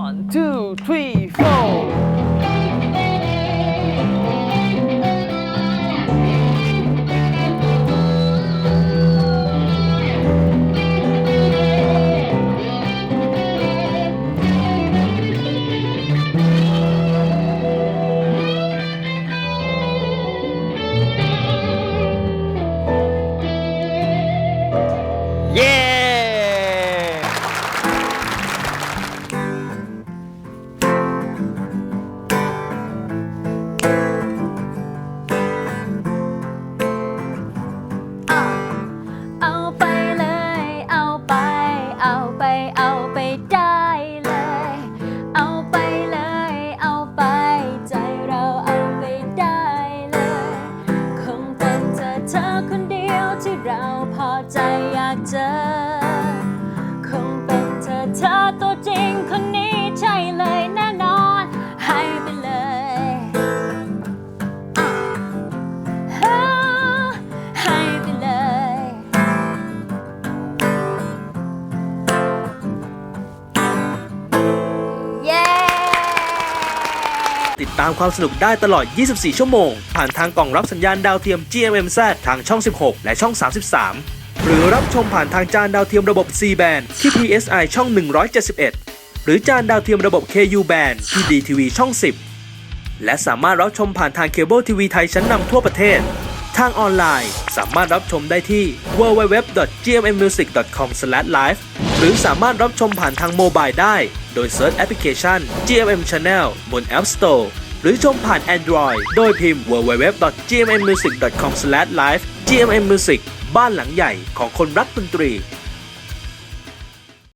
One, two, three, ที่เราพอใจอยากเจอ คงเป็นเธอเธอตัวจริง ติดตามความสนุกได้ตลอด 24 ชั่วโมง ผ่านทางกล่องรับสัญญาณดาวเทียม GMMZ ทางช่อง 16 และช่อง 33 หรือรับชมผ่านทางจานดาวเทียมระบบ C band ที่ PSI ช่อง 171 หรือจานดาวเทียมระบบ KU band ที่ DTV ช่อง 10 และสามารถรับชมผ่านทางเคเบิลทีวีไทยชั้นนำทั่วประเทศ ทางออนไลน์สามารถรับชมได้ที่ www.gmmusic.com/live หรือสามารถรับชมผ่านทางโมบายได้ โดยเซิร์ชแอปพลิเคชัน GMM Channel บน App Store หรือชมผ่าน Android โดยพิมพ์ www.gmmusic.com/live GMM Music บ้านหลังใหญ่ของคนรักดนตรี